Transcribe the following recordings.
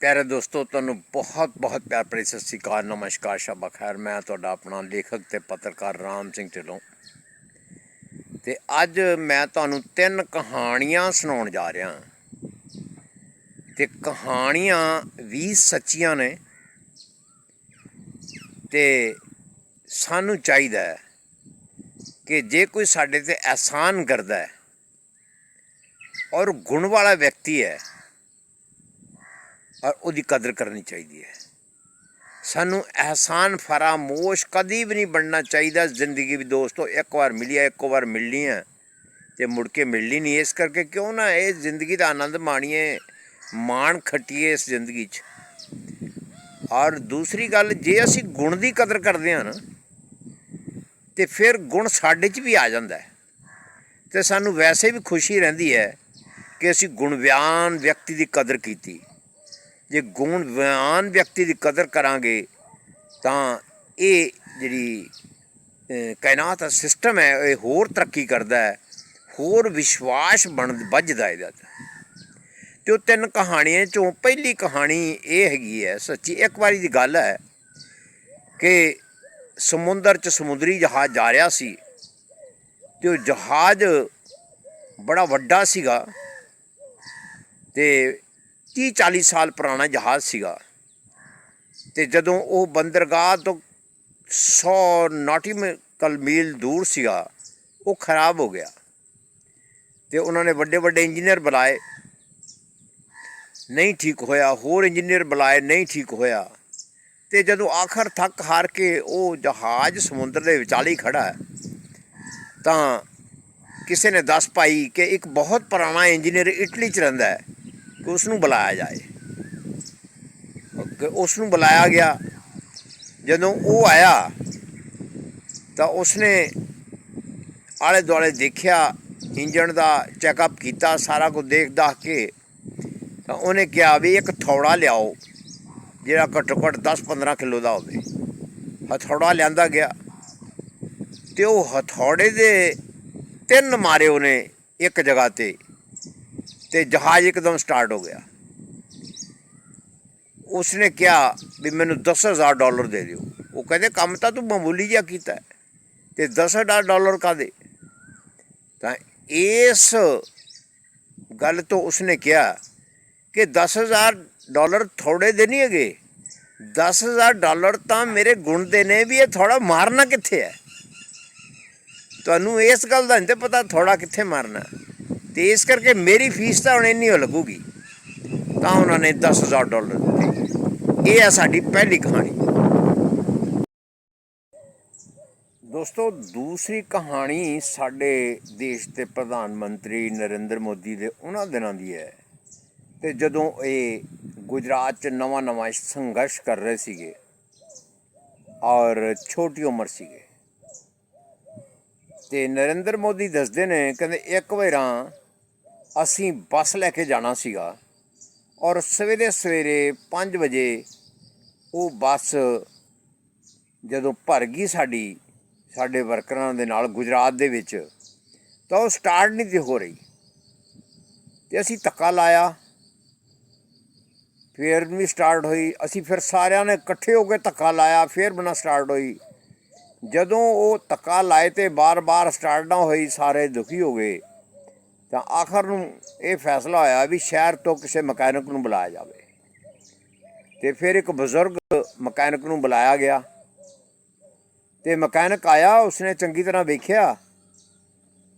ਪਿਆਰੇ ਦੋਸਤੋ, ਤੁਹਾਨੂੰ ਬਹੁਤ ਬਹੁਤ ਪਿਆਰ ਭਰੀ ਸਤਿ ਸ੍ਰੀ ਅਕਾਲ, ਨਮਸਕਾਰ ਸ਼ਬਾ ਖੈਰ, ਮੈਂ ਤੁਹਾਡਾ ਆਪਣਾ ਲੇਖਕ ਤੇ ਪੱਤਰਕਾਰ ਰਾਮ ਸਿੰਘ ਢਿੱਲੋਂ। ਤੇ ਅੱਜ ਮੈਂ ਤੁਹਾਨੂੰ ਤਿੰਨ ਕਹਾਣੀਆਂ ਸੁਣਾਉਣ ਜਾ ਰਿਹਾ ਹਾਂ। ਤੇ ਕਹਾਣੀਆਂ ਵੀ ਸੱਚੀਆਂ ਨੇ। ਤੇ ਸਾਨੂੰ ਚਾਹੀਦਾ ਹੈ ਕਿ ਜੇ ਕੋਈ ਸਾਡੇ ਤੇ ਅਹਿਸਾਨ ਕਰਦਾ ਹੈ ਔਰ ਗੁਣ ਵਾਲਾ ਵਿਅਕਤੀ ਹੈ ਔਰ ਉਹਦੀ ਕਦਰ ਕਰਨੀ ਚਾਹੀਦੀ ਹੈ। ਸਾਨੂੰ ਅਹਿਸਾਨ ਫਰਾਮੋਸ਼ ਕਦੀ ਵੀ ਨਹੀਂ ਬਣਨਾ ਚਾਹੀਦਾ। ਜ਼ਿੰਦਗੀ ਵਿੱਚ ਦੋਸਤੋ, ਇੱਕ ਵਾਰ ਮਿਲਿਆ ਹੈ ਇੱਕ ਵਾਰ ਮਿਲਣੀ ਹੈ ਤੇ ਮੁੜ ਕੇ ਮਿਲਣੀ ਨਹੀਂ। ਇਸ ਕਰਕੇ ਕਿਉਂ ਨਾ ਇਹ ਜ਼ਿੰਦਗੀ ਦਾ ਆਨੰਦ ਮਾਣੀਏ, ਮਾਣ ਖੱਟੀਏ ਇਸ ਜ਼ਿੰਦਗੀ 'ਚ। ਔਰ ਦੂਸਰੀ ਗੱਲ, ਜੇ ਅਸੀਂ ਗੁਣ ਦੀ ਕਦਰ ਕਰਦੇ ਹਾਂ ਨਾ, ਤੇ ਫਿਰ ਗੁਣ ਸਾਡੇ 'ਚ ਵੀ ਆ ਜਾਂਦਾ ਹੈ। ਤੇ ਸਾਨੂੰ ਵੈਸੇ ਵੀ ਖੁਸ਼ੀ ਰਹਿੰਦੀ ਹੈ ਕਿ ਅਸੀਂ ਗੁਣਵਿਆਨ ਵਿਅਕਤੀ ਦੀ ਕਦਰ ਕੀਤੀ। ਜੇ ਗੁਣਵਾਨ ਵਿਅਕਤੀ ਦੀ ਕਦਰ ਕਰਾਂਗੇ, ਤਾਂ ਇਹ ਜਿਹੜੀ ਕਾਇਨਾਤ ਦਾ ਸਿਸਟਮ ਹੈ, ਇਹ ਹੋਰ ਤਰੱਕੀ ਕਰਦਾ ਹੈ, ਹੋਰ ਵਿਸ਼ਵਾਸ ਬਣ, ਵੱਜਦਾ ਇਹਦਾ ਤੇ ਉਹ ਤਿੰਨ ਕਹਾਣੀਆਂ ਚੋਂ ਪਹਿਲੀ ਕਹਾਣੀ ਇਹ ਹੈਗੀ ਹੈ, ਸੱਚੀ ਇੱਕ ਵਾਰੀ ਦੀ ਗੱਲ ਹੈ ਕਿ ਸਮੁੰਦਰ 'ਚ ਸਮੁੰਦਰੀ ਜਹਾਜ਼ ਜਾ ਰਿਹਾ ਸੀ ਤੇ ਉਹ ਜਹਾਜ਼ ਬੜਾ ਵੱਡਾ ਸੀਗਾ ਤੇ 30 40 ਸਾਲ ਪੁਰਾਣਾ ਜਹਾਜ਼ ਸੀਗਾ। ਤੇ ਜਦੋਂ ਉਹ ਬੰਦਰਗਾਹ ਤੋਂ 100 ਨਾਟੀਕਲ ਮੀਲ ਦੂਰ ਸੀਗਾ, ਉਹ ਖਰਾਬ ਹੋ ਗਿਆ। ਤੇ ਉਹਨਾਂ ਨੇ ਵੱਡੇ ਵੱਡੇ ਇੰਜੀਨੀਅਰ ਬੁਲਾਏ। ਨਹੀਂ ਠੀਕ ਹੋਇਆ, ਹੋਰ ਇੰਜੀਨੀਅਰ ਬੁਲਾਏ, ਨਹੀਂ ਠੀਕ ਹੋਇਆ। ਤੇ ਜਦੋਂ ਆਖਰ ਥੱਕ ਹਾਰ ਕੇ ਉਹ ਜਹਾਜ਼ ਸਮੁੰਦਰ ਦੇ ਵਿਚਾਲੇ ਹੀ ਖੜਾ ਤਾਂ ਕਿਸੇ ਨੇ ਦੱਸ ਪਾਈ ਕਿ ਇੱਕ ਬਹੁਤ ਪੁਰਾਣਾ ਇੰਜੀਨੀਅਰ ਇਟਲੀ 'ਚ ਰਹਿੰਦਾ ਹੈ। ਕਿ ਉਸ ਨੂੰ ਬੁਲਾਇਆ ਜਾਏ। ਕਿ ਉਸ ਨੂੰ ਬੁਲਾਇਆ ਗਿਆ। ਜਦੋਂ ਉਹ ਆਇਆ, ਤਾਂ ਉਸਨੇ ਆਲੇ ਦੁਆਲੇ ਦੇਖਿਆ, ਇੰਜਣ ਦਾ ਚੈੱਕਅਪ ਕੀਤਾ, ਸਾਰਾ ਕੁਝ ਦੇਖ ਦਾਖ ਕੇ। ਤਾਂ ਉਹਨੇ ਕਿਹਾ ਵੀ ਇੱਕ ਥੌੜਾ ਲਿਆਓ, ਜਿਹੜਾ ਘੱਟੋ ਘੱਟ 10-15 ਕਿਲੋ ਦਾ ਹੋਵੇ। ਹਥੌੜਾ ਲਿਆਂਦਾ ਗਿਆ। ਤੇ ਉਹ ਹਥੌੜੇ ਦੇ ਤਿੰਨ ਮਾਰੇ ਉਹਨੇ ਇੱਕ ਜਗ੍ਹਾ ਤੇ। ਤੇ ਜਹਾਜ਼ ਇੱਕਦਮ ਸਟਾਰਟ ਹੋ ਗਿਆ। ਉਸਨੇ ਕਿਹਾ ਵੀ ਮੈਨੂੰ 10000 ਡਾਲਰ ਦੇ ਦਿਓ। ਉਹ ਕਹਿੰਦੇ ਕੰਮ ਤਾਂ ਤੂੰ ਮਾਮੂਲੀ ਜਿਹਾ ਕੀਤਾ ਹੈ, ਤੇ 10000 ਡਾਲਰ ਕਾਦੇ ਤਾਂ ਇਸ ਗੱਲ ਤੋਂ ਉਸਨੇ ਕਿਹਾ ਕਿ 10000 ਡਾਲਰ ਥੋੜੇ ਦੇ ਨਹੀਂ ਹੈਗੇ। 10000 ਡਾਲਰ ਤਾਂ ਮੇਰੇ ਗੁਣ ਦੇ ਨੇ ਵੀ ਇਹ ਥੋੜਾ ਮਾਰਨਾ ਕਿੱਥੇ ਹੈ? ਤੁਹਾਨੂੰ ਇਸ ਗੱਲ ਦਾ ਨਹੀਂ ਤੇ ਪਤਾ ਥੋੜਾ ਕਿੱਥੇ ਮਾਰਨਾ। ਤੇ ਇਸ ਕਰਕੇ ਮੇਰੀ ਫੀਸ ਤਾਂ ਹੁਣ ਇੰਨੀ ਹੋ ਲੱਗੂਗੀ, ਤਾਂ ਉਹਨਾਂ ਨੇ 10000 ਡਾਲਰ ਦਿੱਤੇ। ਇਹ ਹੈ ਸਾਡੀ ਪਹਿਲੀ ਕਹਾਣੀ। ਦੋਸਤੋ, ਦੂਸਰੀ ਕਹਾਣੀ ਸਾਡੇ ਦੇਸ਼ ਦੇ ਪ੍ਰਧਾਨ ਮੰਤਰੀ ਨਰਿੰਦਰ ਮੋਦੀ ਦੇ ਉਹਨਾਂ ਦਿਨਾਂ ਦੀ ਹੈ। ਤੇ ਜਦੋਂ ਇਹ ਗੁਜਰਾਤ 'ਚ ਨਵਾਂ ਨਵਾਂ ਸੰਘਰਸ਼ ਕਰ ਰਹੇ ਸੀਗੇ ਔਰ ਛੋਟੀ ਉਮਰ ਸੀਗੇ। ਤੇ ਨਰਿੰਦਰ ਮੋਦੀ ਦੱਸਦੇ ਨੇ, ਕਹਿੰਦੇ ਇੱਕ ਵਾਰਾਂ ਅਸੀਂ ਬੱਸ ਲੈ ਕੇ ਜਾਣਾ ਸੀਗਾ ਔਰ ਸਵੇਰੇ ਸਵੇਰੇ 5 ਵਜੇ ਉਹ ਬੱਸ ਜਦੋਂ ਭਰ ਗਈ ਸਾਡੀ, ਸਾਡੇ ਵਰਕਰਾਂ ਦੇ ਨਾਲ ਗੁਜਰਾਤ ਦੇ ਵਿੱਚ, ਤਾਂ ਉਹ ਸਟਾਰਟ ਨਹੀਂ ਸੀ ਹੋ ਰਹੀ। ਤੇ ਅਸੀਂ ਧੱਕਾ ਲਾਇਆ। ਫਿਰ ਵੀ ਸਟਾਰਟ ਹੋਈ। ਅਸੀਂ ਫਿਰ ਸਾਰਿਆਂ ਨੇ ਇਕੱਠੇ ਹੋ ਕੇ ਧੱਕਾ ਲਾਇਆ। ਫਿਰ ਬਣਾ ਸਟਾਰਟ ਹੋਈ। ਜਦੋਂ ਉਹ ਧੱਕਾ ਲਾਏ ਤੇ ਬਾਰ-ਬਾਰ ਸਟਾਰਟ ਨਾ ਹੋਈ, ਸਾਰੇ ਦੁਖੀ ਹੋ ਗਏ। ਤਾਂ ਆਖਰ ਨੂੰ ਇਹ ਫੈਸਲਾ ਹੋਇਆ ਵੀ ਸ਼ਹਿਰ ਤੋਂ ਕਿਸੇ ਮਕੈਨਿਕ ਨੂੰ ਬੁਲਾਇਆ ਜਾਵੇ। ਤੇ ਫਿਰ ਇੱਕ ਬਜ਼ੁਰਗ ਮਕੈਨਿਕ ਨੂੰ ਬੁਲਾਇਆ ਗਿਆ। ਤੇ ਮਕੈਨਿਕ ਆਇਆ, ਉਸਨੇ ਚੰਗੀ ਤਰ੍ਹਾਂ ਵੇਖਿਆ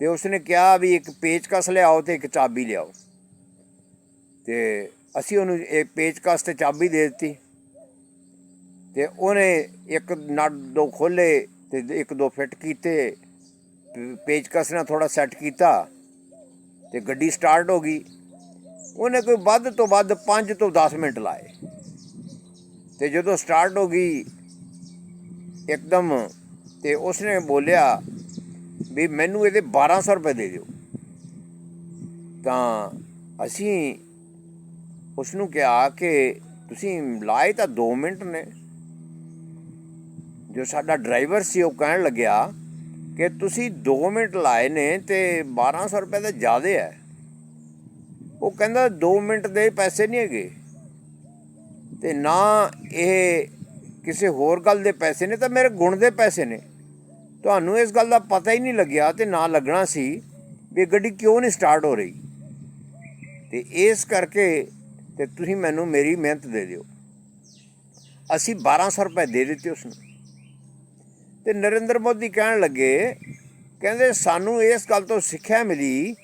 ਤੇ ਉਸਨੇ ਕਿਹਾ ਵੀ ਇੱਕ ਪੇਚਕਸ ਲਿਆਓ ਤੇ ਇੱਕ ਚਾਬੀ ਲਿਆਓ। ਤੇ ਅਸੀਂ ਉਹਨੂੰ ਇੱਕ ਪੇਚਕਸ ਤੇ ਚਾਬੀ ਦੇ ਦਿੱਤੀ। ਤੇ ਉਹਨੇ ਇੱਕ ਨਟ ਦੋ ਖੋਲੇ ਤੇ ਇੱਕ ਦੋ ਫਿੱਟ ਕੀਤੇ, ਪੇਚਕਸ ਨਾਲ ਥੋੜਾ ਸੈੱਟ ਕੀਤਾ। ਤੇ ਗੱਡੀ ਸਟਾਰਟ ਹੋ ਗਈ। ਉਹਨੇ ਕੋਈ ਵੱਧ ਤੋਂ ਵੱਧ 5 ਤੋਂ 10 ਮਿੰਟ ਲਾਏ। ਤੇ ਜਦੋਂ ਸਟਾਰਟ ਹੋ ਗਈ, ਇੱਕਦਮ ਤੇ ਉਸਨੇ ਬੋਲਿਆ ਵੀ ਮੈਨੂੰ ਇਹਦੇ 1200 ਰੁਪਏ ਦੇ ਦਿਓ। ਤਾਂ ਅਸੀਂ ਉਸ ਨੂੰ ਕਿਹਾ ਕਿ ਤੁਸੀਂ ਲਾਏ ਤਾਂ 2 ਮਿੰਟ ਨੇ। ਜੋ ਸਾਡਾ ਡਰਾਈਵਰ ਸੀ, ਉਹ ਕਹਿਣ ਲੱਗਿਆ ਕਿ ਤੁਸੀਂ 2 ਮਿੰਟ ਲਾਏ ਨੇ ਤੇ 1200 ਰੁਪਏ ਤਾਂ ਜ਼ਿਆਦਾ ਹੈ। ਉਹ ਕਹਿੰਦਾ 2 ਮਿੰਟ ਦੇ ਪੈਸੇ ਨਹੀਂ ਹੈਗੇ। ਤੇ ਨਾ ਇਹ ਕਿਸੇ ਹੋਰ ਗੱਲ ਦੇ ਪੈਸੇ ਨੇ, ਤਾਂ ਮੇਰੇ ਗੁਣ ਦੇ ਪੈਸੇ ਨੇ। ਤੁਹਾਨੂੰ ਇਸ ਗੱਲ ਦਾ ਪਤਾ ਹੀ ਨਹੀਂ ਲੱਗਿਆ ਤੇ ਨਾ ਲੱਗਣਾ ਸੀ ਵੀ ਗੱਡੀ ਕਿਉਂ ਨਹੀਂ ਸਟਾਰਟ ਹੋ ਰਹੀ। ਤੇ ਇਸ ਕਰਕੇ ਤੇ ਤੁਸੀਂ ਮੈਨੂੰ ਮੇਰੀ ਮਿਹਨਤ ਦੇ ਦਿਓ। ਅਸੀਂ 1200 ਰੁਪਏ ਦੇ ਦਿੱਤੇ ਉਸ ਨੂੰ ਤੇ ਨਰਿੰਦਰ ਮੋਦੀ ਕਹਿਣ ਲੱਗੇ, ਕਹਿੰਦੇ ਸਾਨੂੰ ਇਸ ਗੱਲ ਤੋਂ ਸਿੱਖਿਆ ਮਿਲੀ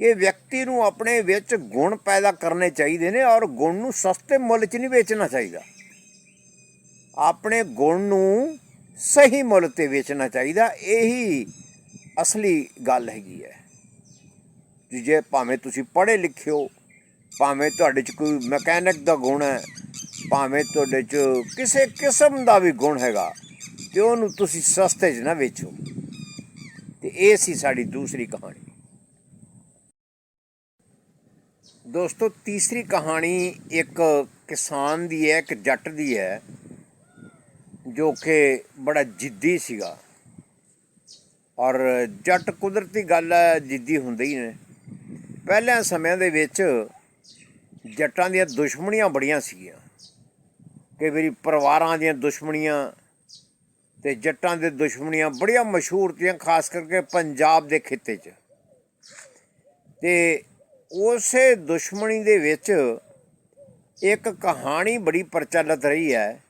ਕਿ ਵਿਅਕਤੀ ਨੂੰ ਆਪਣੇ ਵਿੱਚ ਗੁਣ ਪੈਦਾ ਕਰਨੇ ਚਾਹੀਦੇ ਨੇ ਔਰ ਗੁਣ ਨੂੰ ਸਸਤੇ ਮੁੱਲ 'ਚ ਨਹੀਂ ਵੇਚਣਾ ਚਾਹੀਦਾ। ਆਪਣੇ ਗੁਣ ਨੂੰ ਸਹੀ ਮੁੱਲ ਤੇ ਵੇਚਣਾ ਚਾਹੀਦਾ, ਇਹੀ ਅਸਲੀ ਗੱਲ ਹੈਗੀ ਹੈ। ਜੇ ਭਾਵੇਂ ਤੁਸੀਂ ਪੜ੍ਹੇ ਲਿਖਿਓ ਭਾਵੇਂ ਤੁਹਾਡੇ 'ਚ ਕੋਈ ਮਕੈਨਿਕ ਦਾ ਗੁਣ ਹੈ, ਭਾਵੇਂ ਤੁਹਾਡੇ 'ਚ ਕਿਸੇ ਕਿਸਮ ਦਾ ਵੀ ਗੁਣ ਹੈਗਾ ਤੇ ਉਹਨੂੰ ਤੁਸੀਂ ਸਸਤੇ 'ਚ ਨਾ ਵੇਚੋ। ਤੇ ਇਹ ਸੀ ਸਾਡੀ ਦੂਸਰੀ ਕਹਾਣੀ। ਦੋਸਤੋ, ਤੀਸਰੀ ਕਹਾਣੀ ਇੱਕ ਕਿਸਾਨ ਦੀ ਹੈ, ਇੱਕ ਜੱਟ ਦੀ ਹੈ, ਜੋ ਕਿ ਬੜਾ ਜਿੱਦੀ ਸੀਗਾ। ਔਰ ਜੱਟ ਕੁਦਰਤੀ ਗੱਲ ਹੈ, ਜਿੱਦੀ ਹੁੰਦੇ ਹੀ ਨੇ। ਪਹਿਲਿਆਂ ਸਮਿਆਂ ਦੇ ਵਿੱਚ ਜੱਟਾਂ ਦੀਆਂ ਦੁਸ਼ਮਣੀਆਂ ਬੜੀਆਂ ਸੀਗੀਆਂ। ਕਈ ਵਾਰੀ ਪਰਿਵਾਰਾਂ ਦੀਆਂ ਦੁਸ਼ਮਣੀਆਂ ਤੇ ਜੱਟਾਂ ਦੇ ਦੁਸ਼ਮਣੀਆਂ ਬੜੀਆਂ ਮਸ਼ਹੂਰ ਤੀਆਂ, ਖਾਸ ਕਰਕੇ ਪੰਜਾਬ ਦੇ ਖਿੱਤੇ 'ਚ। ਤੇ ਉਸੇ ਦੁਸ਼ਮਣੀ ਦੇ ਵਿੱਚ ਇੱਕ ਕਹਾਣੀ ਬੜੀ ਪ੍ਰਚਲਿਤ ਰਹੀ ਹੈ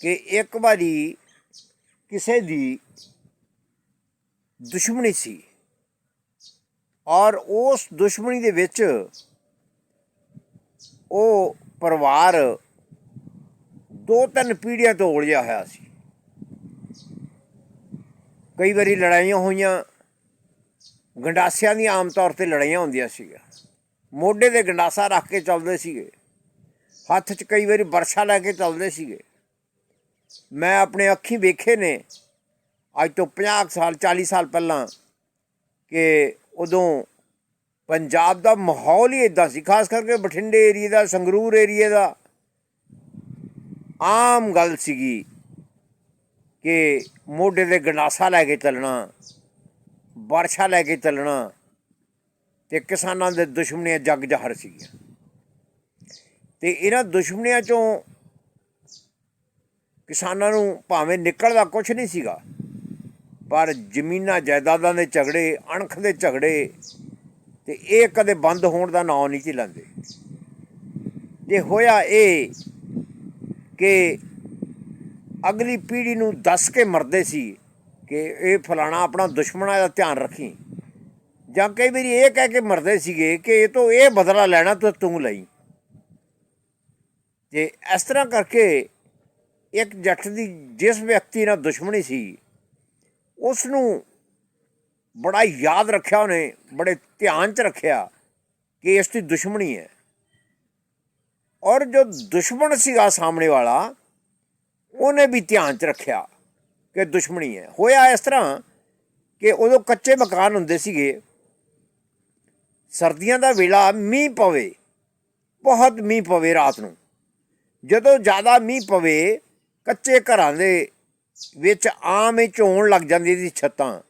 ਕਿ ਇੱਕ ਵਾਰੀ ਕਿਸੇ ਦੀ ਦੁਸ਼ਮਣੀ ਸੀ ਔਰ ਉਸ ਦੁਸ਼ਮਣੀ ਦੇ ਵਿੱਚ ਉਹ ਪਰਿਵਾਰ ਦੋ ਤਿੰਨ ਪੀੜ੍ਹੀਆਂ ਤੋਂ ਉਲਝਿਆ ਹੋਇਆ ਸੀ। ਕਈ ਵਾਰੀ ਲੜਾਈਆਂ ਹੋਈਆਂ, ਗੰਡਾਸਿਆਂ ਦੀਆਂ ਆਮ ਤੌਰ ਤੇ ਲੜਾਈਆਂ ਹੁੰਦੀਆਂ ਸੀਗੀਆਂ। ਮੋਢੇ ਤੇ ਗੰਡਾਸਾ ਰੱਖ ਕੇ ਚੱਲਦੇ ਸੀਗੇ। ਹੱਥ 'ਚ ਕਈ ਵਾਰੀ ਵਰਸ਼ਾ ਲੈ ਕੇ ਚੱਲਦੇ ਸੀਗੇ। ਮੈਂ ਆਪਣੇ ਅੱਖੀਂ ਵੇਖੇ ਨੇ, ਅੱਜ ਤੋਂ 50 ਸਾਲ 40 ਸਾਲ ਪਹਿਲਾਂ ਕਿ ਉਦੋਂ ਪੰਜਾਬ ਦਾ ਮਾਹੌਲ ਹੀ ਇਦਾਂ ਸੀ, ਖਾਸ ਕਰਕੇ ਬਠਿੰਡੇ ਏਰੀਏ ਦਾ, ਸੰਗਰੂਰ ਏਰੀਏ ਦਾ। ਆਮ ਗੱਲ ਸੀਗੀ ਕਿ ਮੋਢੇ ਦੇ ਗੰਡਾਸਾ ਲੈ ਕੇ ਚੱਲਣਾ, ਵਰਸ਼ਾ ਲੈ ਕੇ ਚੱਲਣਾ ਤੇ ਕਿਸਾਨਾਂ ਦੇ ਦੁਸ਼ਮਣੀਆਂ ਜੱਗ ਜਹਰ ਸੀਗੀਆਂ। ਤੇ ਇਹਨਾਂ ਦੁਸ਼ਮਣੀਆਂ ਚੋਂ ਕਿਸਾਨਾਂ ਨੂੰ ਭਾਵੇਂ ਨਿਕਲਦਾ ਕੁਝ ਨਹੀਂ ਸੀਗਾ, ਪਰ ਜ਼ਮੀਨਾਂ ਜਾਇਦਾਦਾਂ ਦੇ ਝਗੜੇ, ਅਣਖ ਦੇ ਝਗੜੇ ਤੇ ਇਹ ਕਦੇ ਬੰਦ ਹੋਣ ਦਾ ਨਾਂ ਨਹੀਂ ਸੀ ਲੈਂਦੇ। ਜੇ ਹੋਇਆ ਇਹ ਕਿ ਅਗਲੀ ਪੀੜ੍ਹੀ ਨੂੰ ਦੱਸ ਕੇ ਮਰਦੇ ਸੀ ਕਿ ਇਹ ਫਲਾਣਾ ਆਪਣਾ ਦੁਸ਼ਮਣਾ ਦਾ ਧਿਆਨ ਰੱਖੀ। ਜਾਂ ਕਈ ਵਾਰੀ ਇਹ ਕਹਿ ਕੇ ਮਰਦੇ ਸੀਗੇ ਕਿ ਇਹ ਤੋਂ ਇਹ ਬਦਲਾ ਲੈਣਾ ਤਾਂ ਤੂੰ ਲਈ। ਤੇ ਇਸ ਤਰ੍ਹਾਂ ਕਰਕੇ ਇੱਕ ਜੱਟ ਦੀ ਜਿਸ ਵਿਅਕਤੀ ਨਾਲ ਦੁਸ਼ਮਣੀ ਸੀ ਉਸ ਨੂੰ ਬੜਾ ਯਾਦ ਰੱਖਿਆ ਉਹਨੇ, ਬੜੇ ਧਿਆਨ 'ਚ ਰੱਖਿਆ ਕਿ ਇਸ ਦੀ ਦੁਸ਼ਮਣੀ ਹੈ। ਔਰ ਜੋ ਦੁਸ਼ਮਣ ਸੀਗਾ ਸਾਹਮਣੇ ਵਾਲਾ ਉਹਨੇ ਵੀ ਧਿਆਨ 'ਚ ਰੱਖਿਆ ਕਿ ਦੁਸ਼ਮਣੀ ਹੈ। ਹੋਇਆ ਇਸ ਤਰ੍ਹਾਂ ਕਿ ਉਦੋਂ ਕੱਚੇ ਮਕਾਨ ਹੁੰਦੇ ਸੀਗੇ, ਸਰਦੀਆਂ ਦਾ ਵੇਲਾ ਮੀਂਹ ਪਵੇ, ਬਹੁਤ ਮੀਂਹ ਪਵੇ ਰਾਤ ਨੂੰ। ਜਦੋਂ ਜ਼ਿਆਦਾ ਮੀਂਹ ਪਵੇ, ਕੱਚੇ ਘਰਾਂ ਦੇ ਵਿੱਚ ਆਮ ਹੀ ਝੋਣ ਲੱਗ ਜਾਂਦੀ ਸੀ ਛੱਤਾਂ।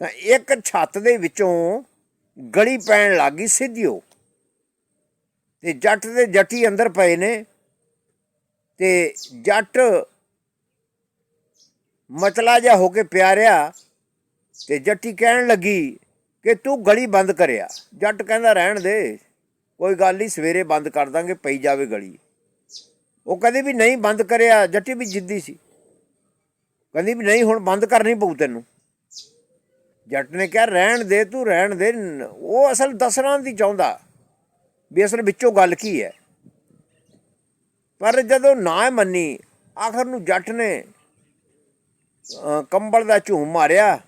ਤਾਂ ਇੱਕ ਛੱਤ ਦੇ ਵਿੱਚੋਂ ਗਲੀ ਪੈਣ ਲੱਗੀ ਸਿੱਧੀਓ ਤੇ ਜੱਟ ਦੇ ਜੱਟੀ ਅੰਦਰ ਪਏ ਨੇ ਤੇ ਜੱਟ ਮਤਲਾ ਜਾ ਹੋ ਕੇ ਪਿਆਰਿਆ ਤੇ ਜੱਟੀ ਕਹਿਣ ਲੱਗੀ ਕਿ ਤੂੰ ਗਲੀ ਬੰਦ ਕਰਿਆ। ਜੱਟ ਕਹਿੰਦਾ, ਰਹਿਣ ਦੇ, ਕੋਈ ਗੱਲ ਨਹੀਂ, ਸਵੇਰੇ ਬੰਦ ਕਰ ਦਾਂਗੇ, ਪਈ ਜਾਵੇ ਗਲੀ। ਉਹ ਕਦੇ ਵੀ ਨਹੀਂ ਬੰਦ ਕਰਿਆ, ਜੱਟੀ ਵੀ ਜਿੱਦੀ ਸੀ। ਕਹਿੰਦੀ ਵੀ ਨਹੀਂ, ਹੁਣ ਬੰਦ ਕਰਨੀ ਪਊ ਤੈਨੂੰ। ਜੱਟ ਨੇ ਕਿਹਾ, ਰਹਿਣ ਦੇ, ਤੂੰ ਰਹਿਣ ਦੇ। ਉਹ ਅਸਲ ਦੱਸਣਾ ਨਹੀਂ ਚਾਹੁੰਦਾ ਵੀ ਅਸਲ ਵਿੱਚੋਂ ਗੱਲ ਕੀ ਹੈ। ਪਰ ਜਦੋਂ ਨਾ ਮੰਨੀ, ਆਖਰ ਨੂੰ ਜੱਟ ਨੇ ਕੰਬਲ ਦਾ ਝੂਮ ਮਾਰਿਆ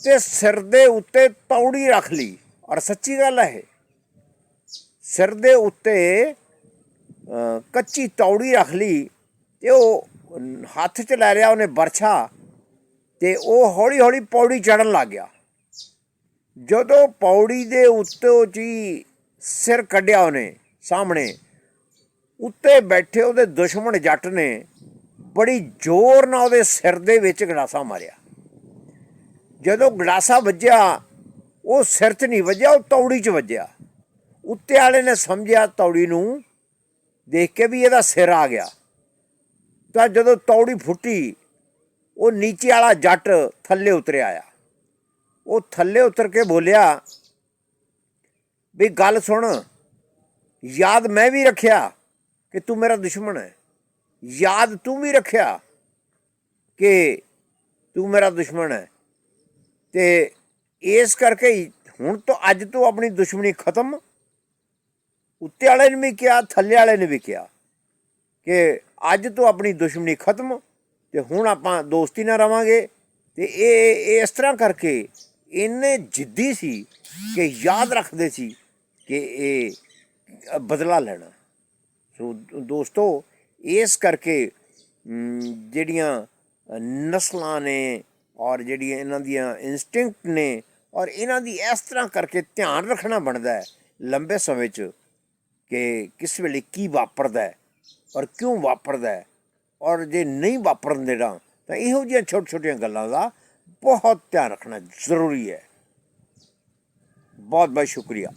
ਤੇ ਸਿਰ ਦੇ ਉੱਤੇ ਤੌੜੀ ਰੱਖ ਲਈ ਔਰ ਸੱਚੀ ਗੱਲ ਹੈ ਇਹ। ਸਿਰ ਦੇ ਉੱਤੇ ਕੱਚੀ ਤੌੜੀ ਰੱਖ ਲਈ ਤੇ ਉਹ ਹੱਥ 'ਚ ਲੈ ਲਿਆ ਉਹਨੇ ਬਰਛਾ ਤੇ ਉਹ ਹੌਲੀ ਹੌਲੀ ਪੌੜੀ ਚੜਨ ਲੱਗ ਗਿਆ ਜਦੋਂ ਪੌੜੀ ਦੇ ਉੱਤੋਂ ਜੀ ਸਿਰ ਕੱਢਿਆ ਉਹਨੇ ਸਾਹਮਣੇ, ਉੱਤੇ ਬੈਠੇ ਉਹਦੇ ਦੁਸ਼ਮਣ ਜੱਟ ਨੇ ਬੜੀ ਜ਼ੋਰ ਨਾਲ ਉਹਦੇ ਸਿਰ ਦੇ ਵਿੱਚ ਗੜਾਸਾ ਮਾਰਿਆ। ਜਦੋਂ ਗੜਾਸਾ ਵੱਜਿਆ, ਉਹ ਸਿਰ 'ਚ ਨਹੀਂ ਵੱਜਿਆ, ਉਹ ਤੌੜੀ 'ਚ ਵੱਜਿਆ। ਉੱਤੇ ਵਾਲੇ ਨੇ ਸਮਝਿਆ ਤੌੜੀ ਨੂੰ, ਦੇਖ ਕੇ ਵੀ ਇਹਦਾ ਸਿਰ ਆ ਗਿਆ। ਤਾਂ ਜਦੋਂ ਤੌੜੀ ਫੁੱਟੀ, ਉਹ ਨੀਚੇ ਵਾਲਾ ਜੱਟ ਥੱਲੇ ਉਤਰਿਆ ਆਇਆ ਉਹ ਥੱਲੇ ਉਤਰ ਕੇ ਬੋਲਿਆ, ਵੀ ਗੱਲ ਸੁਣ, ਯਾਦ ਮੈਂ ਵੀ ਰੱਖਿਆ ਕਿ ਤੂੰ ਮੇਰਾ ਦੁਸ਼ਮਣ ਹੈ। ਯਾਦ ਤੂੰ ਵੀ ਰੱਖਿਆ ਕਿ ਤੂੰ ਮੇਰਾ ਦੁਸ਼ਮਣ ਹੈ। ਤੇ ਇਸ ਕਰਕੇ ਹੁਣ ਤੋਂ ਅੱਜ ਤੋਂ ਆਪਣੀ ਦੁਸ਼ਮਣੀ ਖਤਮ। ਉੱਤੇ ਵਾਲੇ ਨੇ ਵੀ ਕਿਹਾ, ਥੱਲੇ ਵਾਲੇ ਨੇ ਵੀ ਕਿਹਾ ਕਿ ਅੱਜ ਤੋਂ ਆਪਣੀ ਦੁਸ਼ਮਣੀ ਖਤਮ ਤੇ ਹੁਣ ਆਪਾਂ ਦੋਸਤੀ ਨਾਲ ਰਵਾਂਗੇ। ਤੇ ਇਹ ਇਹ ਇਸ ਤਰ੍ਹਾਂ ਕਰਕੇ ਇੰਨੇ ਜਿੱਦੀ ਸੀ ਕਿ ਯਾਦ ਰੱਖਦੇ ਸੀ ਕਿ ਇਹ ਬਦਲਾ ਲੈਣਾ। ਸੋ ਦੋਸਤੋ ਇਸ ਕਰਕੇ ਜਿਹੜੀਆਂ ਨਸਲਾਂ ਨੇ ਔਰ ਜਿਹੜੀਆਂ ਇਹਨਾਂ ਦੀਆਂ ਇਨਸਟਿੰਕਟ ਨੇ ਔਰ ਇਹਨਾਂ ਦੀ ਇਸ ਤਰ੍ਹਾਂ ਕਰਕੇ ਧਿਆਨ ਰੱਖਣਾ ਬਣਦਾ ਹੈ ਲੰਬੇ ਸਮੇਂ 'ਚ ਕਿ ਕਿਸ ਵੇਲੇ ਕੀ ਵਾਪਰਦਾ ਹੈ ਔਰ ਕਿਉਂ ਵਾਪਰਦਾ ਹੈ ਔਰ ਜੇ ਨਹੀਂ ਵਾਪਰਨ ਦੇਣਾ ਤਾਂ ਇਹੋ ਜਿਹੀਆਂ ਛੋਟੀਆਂ ਛੋਟੀਆਂ ਗੱਲਾਂ ਦਾ ਬਹੁਤ ਧਿਆਨ ਰੱਖਣਾ ਜ਼ਰੂਰੀ ਹੈ। ਬਹੁਤ ਬਹੁਤ ਸ਼ੁਕਰੀਆ।